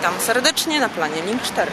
Witam serdecznie na planie Link 4.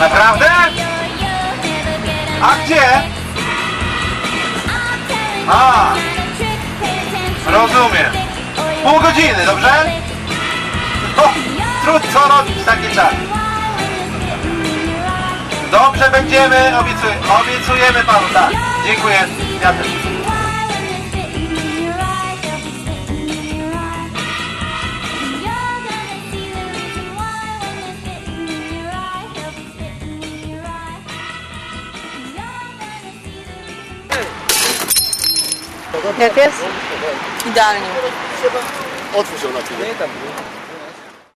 Naprawdę? A gdzie? A, rozumiem. Pół godziny, dobrze? No, trud co robić w taki czas. Dobrze będziemy, obiecuję, obiecujemy panu, tak. Dziękuję, ja też. Jak jest? Idealnie. Otwórz ją na chwilę.